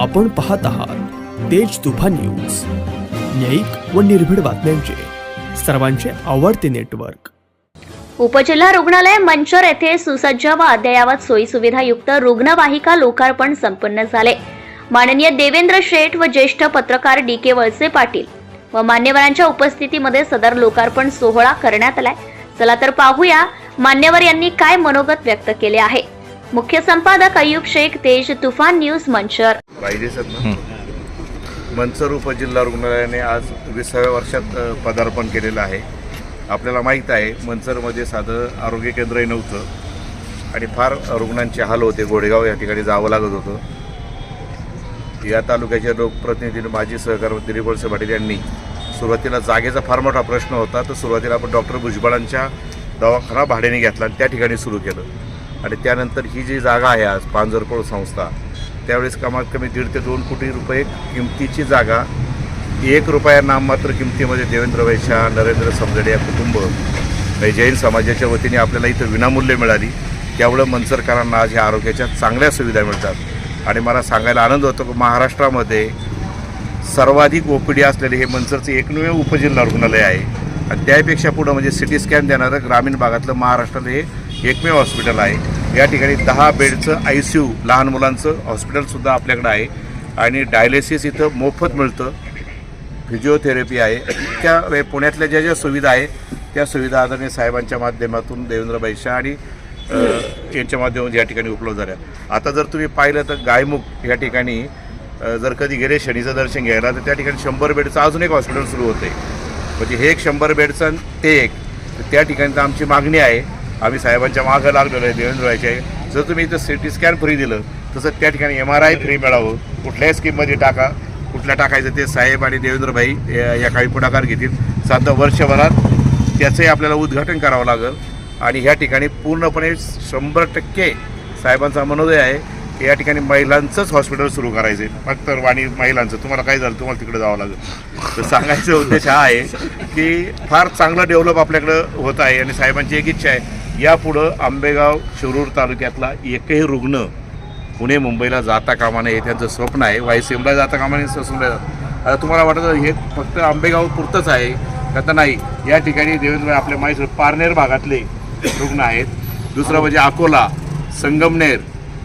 आपण पाहत आहात तेज तुफान न्यूज. न्यायिक व निर्भीड बातम्यांचे. सर्वांचे आवडते नेटवर्क. उपजिल्हा रुग्णालय मंचर येथे सुसज्ज व अद्ययावत सोयीसुविधायुक्त रुग्णवाहिका लोकार्पण संपन्न झाले. माननीय देवेंद्र शेठ व ज्येष्ठ पत्रकार डी के वळसे पाटील व मान्यवरांच्या उपस्थितीमध्ये सदर लोकार्पण सोहळा करण्यात आलाय. चला तर पाहूया मान्यवर यांनी काय मनोगत व्यक्त केले आहे. मुख्य संपादक अयुब शेख तेज तुफान न्यूज मंचर. पाहिजे सर ना? मंचर उपजिल्हा रुग्णालयाने आज विसाव्या वर्षात पदार्पण केलेलं आहे. आपल्याला माहीत आहे मंचरमध्ये साधं आरोग्य केंद्रही नव्हतं. आणि फार रुग्णांचे हाल होते. गोडेगाव या ठिकाणी जावं लागत होतं. या तालुक्याचे लोकप्रतिनिधी माजी सहकार दिलीप वळसे पाटील यांनी सुरुवातीला जागेचा फार मोठा प्रश्न होता. तर सुरुवातीला आपण डॉक्टर भुजबळांच्या दवाखाना भाड्याने घेतला आणि त्या ठिकाणी सुरू केलं. आणि त्यानंतर ही जी जागा आहे आज पांजरपोळ संस्था त्यावेळेस कमात कमी दीड ते दोन कोटी रुपये किमतीची जागा एक रुपया नाममात्र किमतीमध्ये देवेंद्र वैशा नरेंद्र समजडे या कुटुंब जैन समाजाच्या वतीने आपल्याला इथं विनामूल्य मिळाली. त्यामुळं मनसरकरांना आज ह्या आरोग्याच्या चांगल्या सुविधा मिळतात. आणि मला सांगायला आनंद होतो की महाराष्ट्रामध्ये सर्वाधिक ओपीडी असलेले हे मनसरचं एकमेव उपजिल्हा रुग्णालय आहे. आणि त्यापेक्षा पुढं म्हणजे सिटी स्कॅन देणारं ग्रामीण भागातलं महाराष्ट्रात हे एकमेव हॉस्पिटल आहे. या ठिकाणी दहा बेडचं आय सी यू लहान मुलांचं हॉस्पिटलसुद्धा आपल्याकडं आहे. आणि डायलिसिस इथं मोफत मिळतं. फिजिओथेरपी आहे. त्या पुण्यातल्या ज्या ज्या सुविधा आहे त्या सुविधा आदरणीय साहेबांच्या माध्यमातून देवेंद्र शाह आणि यांच्या माध्यमातून या ठिकाणी उपलब्ध झाल्या. आता जर तुम्ही पाहिलं तर गायमुख या ठिकाणी जर कधी गेले शनीचं दर्शन घ्यायला तर त्या ठिकाणी शंभर बेडचं अजून एक हॉस्पिटल सुरू होते म्हणजे हे एक शंभर बेडचं ते एक. त्या ठिकाणी तर आमची मागणी आहे आम्ही साहेबांच्या मागं लागलेलो आहे देवेंद्र आहे जर तुम्ही इथं सी टी स्कॅन फ्री दिलं तसं त्या ठिकाणी एम आर आय फ्री मिळावं. कुठल्याही स्कीममध्ये टाका. कुठल्या टाकायचं ते साहेब आणि देवेंद्रभाई या काही पुढाकार घेतील. साधारण वर्षभरात त्याचंही आपल्याला उद्घाटन करावं लागेल. आणि ह्या ठिकाणी पूर्णपणे शंभर टक्के साहेबांचा मनोदय आहे की या ठिकाणी महिलांचंच हॉस्पिटल सुरू करायचे फक्त आणि महिलांचं. तुम्हाला काय झालं? तुम्हाला तिकडे जावं लागेल. तर सांगायचा उद्देश हा आहे की फार चांगलं डेव्हलप आपल्याकडं होत आहे आणि साहेबांची एक इच्छा आहे. यापुढं आंबेगाव शिरूर तालुक्यातला एकही रुग्ण पुणे मुंबईला जाता कामा नये हे त्यांचं स्वप्न आहे. वायसीएमला जाता कामा नये ससूनला आता तुम्हाला वाटतं हे फक्त आंबेगाव पुरतंच आहे आता नाही? या ठिकाणी देवेंद्र आपल्या माहिती पारनेर भागातले रुग्ण आहेत. दुसरं म्हणजे अकोला संगमनेर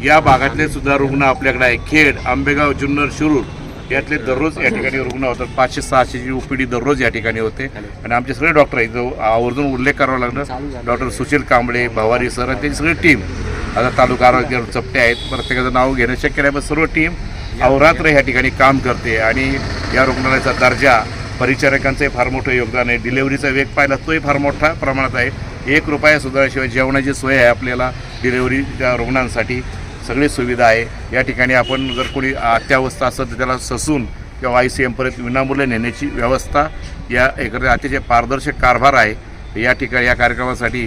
या भागातले सुद्धा रुग्ण आपल्याकडे आहे खेड आंबेगाव जुन्नर शिरूर यातले दररोज या ठिकाणी रुग्ण होतात. पाचशे सहाशेची ओपीडी दररोज या ठिकाणी होते. आणि आमचे सगळे डॉक्टर आहेत. जो आवर्जून उल्लेख करावा लागणार. डॉक्टर सुशील कांबळे भवारी सर आणि त्यांची सगळी टीम. आता तालुका आरोग्य चपटे आहेत. प्रत्येकाचं नाव घेणं शक्य नाही पण सर्व टीम अवरात्र ह्या ठिकाणी काम करते. आणि या रुग्णालयाचा दर्जा परिचारकांचंही फार मोठं योगदान आहे. डिलेवरीचा वेग पाहिला तोही फार मोठा प्रमाणात आहे. एक रुपया सुधारल्याशिवाय जेवणाची सोय आहे आपल्याला डिलेवरीच्या रुग्णांसाठी. सगळी सुविधा आहे. या ठिकाणी आपण जर कोणी अत्यावस्था असेल तर त्याला ससून किंवा आय सी एमपर्यंत विनामूल्य नेण्याची व्यवस्था या एकत्र अतिशय पारदर्शक कारभार आहे. या ठिकाणी या कार्यक्रमासाठी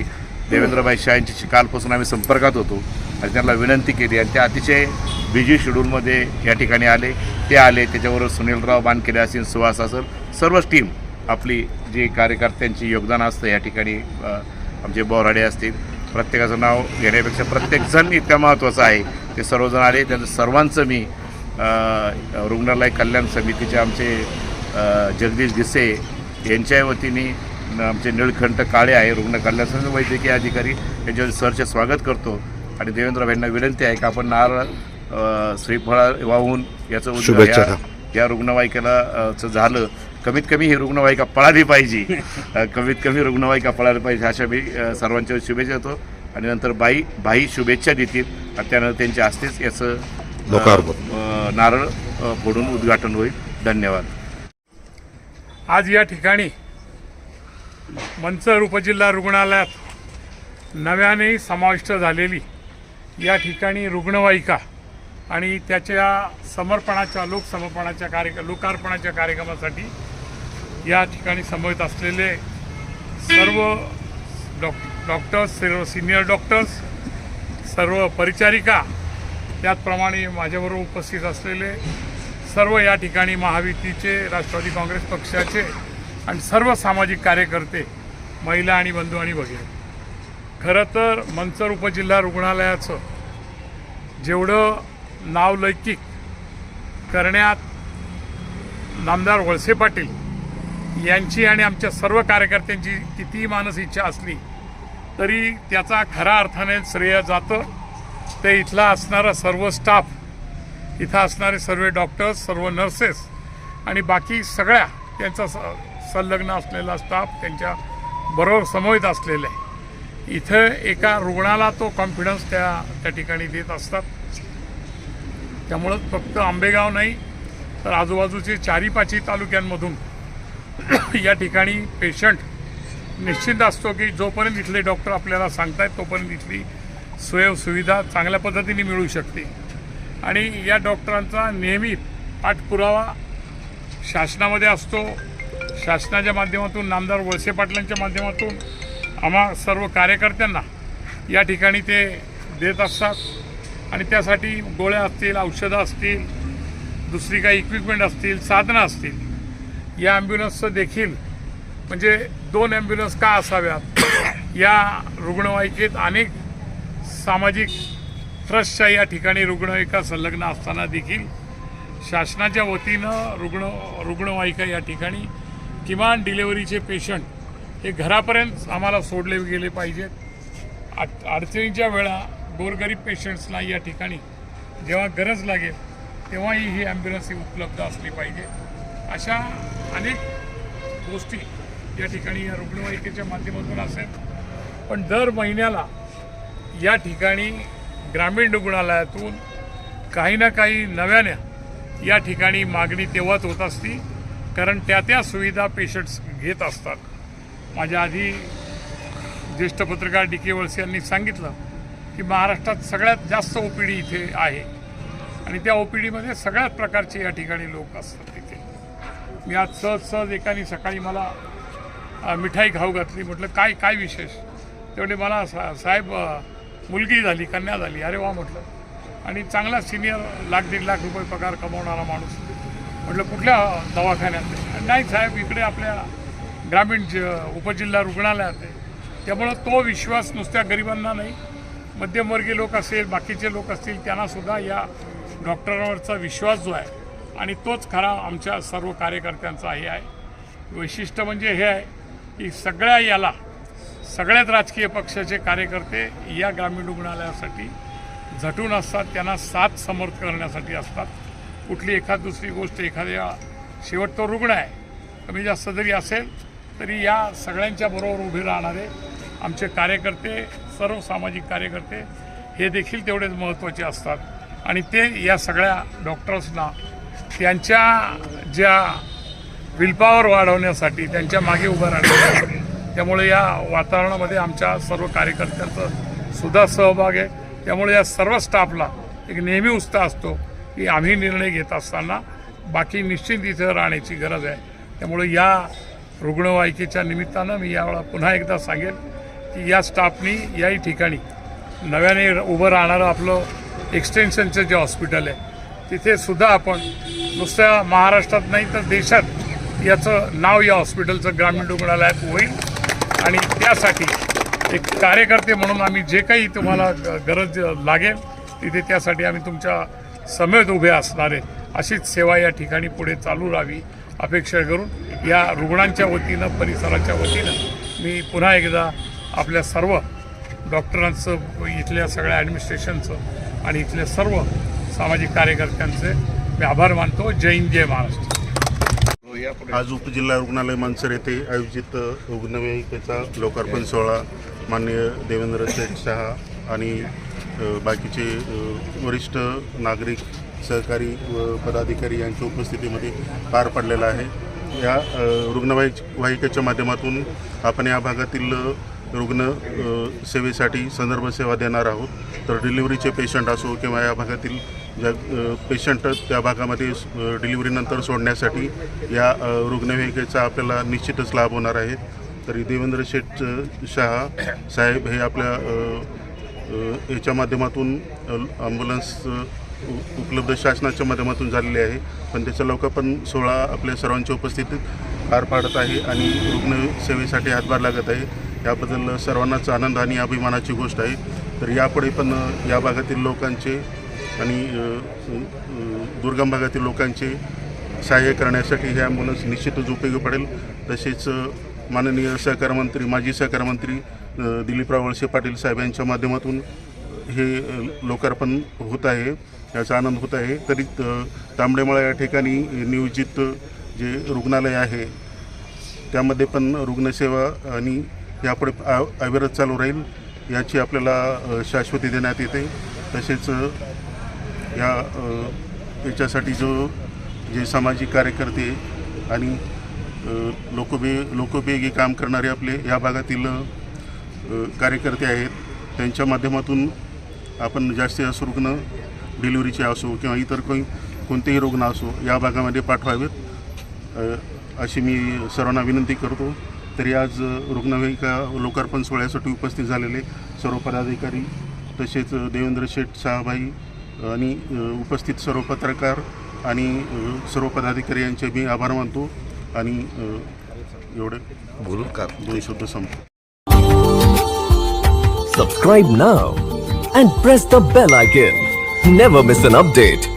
देवेंद्रभाई शाह यांच्याशी कालपासून आम्ही संपर्कात होतो आणि त्यांना विनंती केली आणि ते अतिशय बिझी शेड्यूलमध्ये या ठिकाणी आले. ते आले त्याच्याबरोबर सुनीलराव बानकेले असेल सुहास असेल सर्वच टीम आपली जी कार्यकर्त्यांची योगदान असतं या ठिकाणी आमचे बोराडे असतील प्रत्येकाचं नाव घेण्यापेक्षा प्रत्येकजण इतकं महत्त्वाचं आहे. ते सर्वजण आले त्यांचं सर्वांचं मी रुग्णालय कल्याण समितीचे आमचे जगदीश गिसे यांच्या वतीने आमचे निळकंठ काळे आहे रुग्ण कल्याण समिती वैद्यकीय अधिकारी यांच्या सरचे स्वागत करतो. आणि देवेंद्रभाईंना विनंती आहे की आपण नारळ श्रीफळ वाहून याचं. या- रुग्णवाहिकेला झालं. कमीत कमी ही रुग्णवाहिका पळाली पाहिजे. कमीत कमी रुग्णवाहिका पळाली पाहिजे अशा मी सर्वांच्या शुभेच्छा देतो. आणि नंतर बाई बाई शुभेच्छा देतील. आणि त्यानंतर त्यांच्या हस्तेच याचं नारळ फोडून उद्घाटन होईल. धन्यवाद. आज या ठिकाणी मंचर उपजिल्हा रुग्णालयात नव्याने समाविष्ट झालेली या ठिकाणी रुग्णवाहिका आणि त्याच्या समर्पणाच्या लोकसमर्पणाच्या कार्य लोकार्पणाच्या कार्यक्रमासाठी या ठिकाणी समवेत असलेले सर्व डॉक डॉक्टर्स सर्व सिनियर डॉक्टर्स सर्व परिचारिका त्याचप्रमाणे माझ्याबरोबर उपस्थित असलेले सर्व या ठिकाणी महायुतीचे राष्ट्रवादी काँग्रेस पक्षाचे आणि सर्व सामाजिक कार्यकर्ते महिला आणि बंधू आणि भगिनी. खरं तर मंचर उपजिल्हा रुग्णालयाचं जेवढं नावलौकिक करण्यात नामदार वळसे पाटील यांची आणि आमच्या सर्व कार्यकर्त्यांची कितीही मानस इच्छा असली तरी त्याचा खऱ्या अर्थाने श्रेय जातं. ते इथला असणारा सर्व स्टाफ इथं असणारे सर्व डॉक्टर्स सर्व नर्सेस आणि बाकी सगळ्या त्यांचा स- संलग्न असलेला स्टाफ त्यांच्या बरोबर समवेत असलेले. आहे इथं एका रुग्णाला तो कॉन्फिडन्स त्या त्या ठिकाणी देत असतात. त्यामुळं फक्त आंबेगाव नाही तर आजूबाजूचे चारी पाचही तालुक्यांमधून या ठिकाणी पेशंट निश्चिंत असतो की जोपर्यंत इथले डॉक्टर आपल्याला सांगतायत तोपर्यंत इथली स्वयंसुविधा चांगल्या पद्धतीने मिळू शकते. आणि या डॉक्टरांचा नेहमी पाठपुरावा शासनामध्ये असतो. शासनाच्या माध्यमातून नामदार वळसे पाटलांच्या माध्यमातून आम्हा सर्व कार्यकर्त्यांना या ठिकाणी ते देत असतात. आणि त्यासाठी गोळ्या असतील औषधं असतील दुसरी काही इक्विपमेंट असतील साधनं असतील. या ॲम्ब्युलन्सचं देखील म्हणजे दोन ॲम्ब्युलन्स का असाव्यात? या रुग्णवाहिकेत अनेक सामाजिक ट्रस्टच्या या ठिकाणी रुग्णवाहिका संलग्न असताना देखील शासनाच्या वतीनं रुग्ण रुग्णवाहिका या ठिकाणी किमान डिलेवरीचे पेशंट हे घरापर्यंत आम्हाला सोडले गेले पाहिजेत. अड अडचणीच्या वेळा गोरगरीब पेशंट्सना या ठिकाणी जेव्हा गरज लागेल तेव्हाही ही ॲम्ब्युलन्स ही उपलब्ध असली पाहिजे. अशा अनेक गोष्टी या ठिकाणी या रुग्णवाहिकेच्या माध्यमातून असेल. पण दर महिन्याला या ठिकाणी ग्रामीण रुग्णालयातून काही ना काही नव्याने या ठिकाणी मागणी तेव्हाच होत असती कारण त्या त्या सुविधा पेशंट्स घेत असतात. माझ्या आधी ज्येष्ठ पत्रकार डी के वळसे यांनी सांगितलं की महाराष्ट्रात सगळ्यात जास्त ओ पी डी इथे आहे. आणि त्या ओ पी डीमध्ये सगळ्याच प्रकारचे या ठिकाणी लोक असतात तिथे. मी आज सहज सहज एकाने सकाळी मला मिठाई खाऊ घातली. म्हटलं काय काय विशेष? तेवढे मला सा साहेब मुलगी झाली कन्या झाली. अरे वा म्हटलं. आणि चांगला सिनियर लाख दीड लाख रुपये पगार कमवणारा माणूस. म्हटलं कुठल्या दवाखान्यात नाही साहेब इकडे आपल्या ग्रामीण ज उपजिल्हा रुग्णालयात आहे. त्यामुळं तो विश्वास नुसत्या गरिबांना नाही. मध्यमवर्गीय लोक असेल बाकीचे लोक असतील त्यांनासुद्धा या डॉक्टरांवरचा विश्वास जो आहे आणि तोच खरा आमच्या सर्व कार्यकर्त्यांचा हे आहे. वैशिष्ट्य म्हणजे हे आहे की सगळ्या याला सगळ्याच राजकीय पक्षाचे कार्यकर्ते या ग्रामीण रुग्णालयासाठी झटून असतात त्यांना साथ समर्थ करण्यासाठी असतात. कुठली एखाद दुसरी गोष्ट एखाद्या शेवट तो रुग्ण आहे कमी जास्त जरी असेल तरी या सगळ्यांच्या बरोबर उभे राहणारे आमचे कार्यकर्ते सर्व सामाजिक कार्यकर्ते हे देखील तेवढेच महत्त्वाचे असतात. आणि ते या सगळ्या डॉक्टर्सना त्यांच्या ज्या विलपावर वाढवण्यासाठी त्यांच्या मागे उभं राहण्यासाठी. त्यामुळे या वातावरणामध्ये आमच्या सर्व कार्यकर्त्यांचा सुद्धा सहभाग आहे. त्यामुळे या सर्व स्टाफला एक नेहमी उत्साह असतो की आम्ही निर्णय घेत असताना बाकी निश्चित इथं राहण्याची गरज आहे. त्यामुळे या रुग्णवाहिकेच्या निमित्तानं मी यावेळा पुन्हा एकदा सांगेल की या स्टाफनी याही ठिकाणी नव्याने उभं राहणारं आपलं एक्सटेन्शनचं जे हॉस्पिटल आहे तिथे सुद्धा आपण नुसत्या महाराष्ट्रात नाही तर देशात याचं नाव या हॉस्पिटलचं ग्रामीण रुग्णालयात होईल. आणि त्यासाठी एक कार्यकर्ते म्हणून आम्ही जे काही तुम्हाला ग- गरज लागेल तिथे त्यासाठी आम्ही तुमच्या समेत उभे असणारे अशीच सेवा या ठिकाणी पुढे चालू राहावी अपेक्षा करून या रुग्णांच्या वतीनं परिसराच्या वतीनं मी पुन्हा एकदा आपल्या सर्व डॉक्टरांचं इथल्या सगळ्या ॲडमिनिस्ट्रेशनचं आणि इथल्या सर्व सामाजिक कार्यकर्त्यांचे मी आभार मानतो. जय हिंद जय महाराष्ट्र. आज उपजिल्हा रुग्णालय मनसर येथे आयोजित रुग्णवाहिकेचा लोकार्पण सोहळा माननीय देवेंद्र शेठ शहा आणि बाकीचे वरिष्ठ नागरिक सहकारी व पदाधिकारी यांच्या उपस्थितीमध्ये पार पडलेला आहे. या रुग्णवाहि रुग्णवाहिक वाहिकेच्या माध्यमातून आपण या भागातील रुग्ण सेवेसाठी संदर्भ सेवा देणार आहोत. तर डिलिव्हरीचे पेशंट असो किंवा या भागातील ज्या पेशंट त्या भागामध्ये डिलिव्हरीनंतर सोडण्यासाठी या रुग्णवाहिकेचा आपल्याला निश्चितच लाभ होणार आहे. तरी देवेंद्र शेठ शहा साहेब हे आपल्या याच्या माध्यमातून ॲम्ब्युलन्स उपलब्ध शासनाच्या माध्यमातून झालेले आहे. पण त्याचा लोकार्पण सोहळा आपल्या सर्वांच्या उपस्थितीत पार पाडत आहे आणि रुग्णसेवेसाठी हातभार लागत आहे. याबद्दल सर्वांनाच आनंद आणि अभिमानाची गोष्ट आहे. तर यापुढे पण या भागातील लोकांचे आणि दुर्गम भागातील लोकांचे सहाय्य करण्यासाठी हे ॲम्ब्युलन्स निश्चितच उपयोगी पडेल. तसेच माननीय सहकार मंत्री माजी सहकार मंत्री दिलीपराव वळसे पाटील साहेब यांच्या माध्यमातून हे लोकार्पण होत आहे याचा आनंद होत आहे. तरी तांबडेमाळा तांबडेमळा या ठिकाणी नियोजित जे रुग्णालय आहे त्यामध्ये पण रुग्णसेवा आणि यापुढे आ- अविरत चालू राहील याची आपल्याला शाश्वती देण्यात येते. तसेच या याच्यासाठी जो जे सामाजिक कार्यकर्ते आणि लोकोपे लोकोपयोगी काम करणारे आपले या भागातील कार्यकर्ते आहेत त्यांच्या माध्यमातून आपण जास्तीत जास्त रुग्ण डिलिव्हरीचे असो किंवा इतर कोणी कोणतेही रुग्ण असो या भागामध्ये पाठवावेत. अशी मी सर्वांना विनंती करतो. तरी आज रुग्णवाहिका लोकार्पण सोहळ्यासाठी उपस्थित झालेले सर्व पदाधिकारी तसेच देवेंद्र शेठ साहाबाई आणि उपस्थित सर्व पत्रकार आणि सर्व पदाधिकारी यांचे मी आभार मानतो आणि एवढे बोलू का दोन शब्द संपतो Subscribe now and press the bell icon. Never miss an update.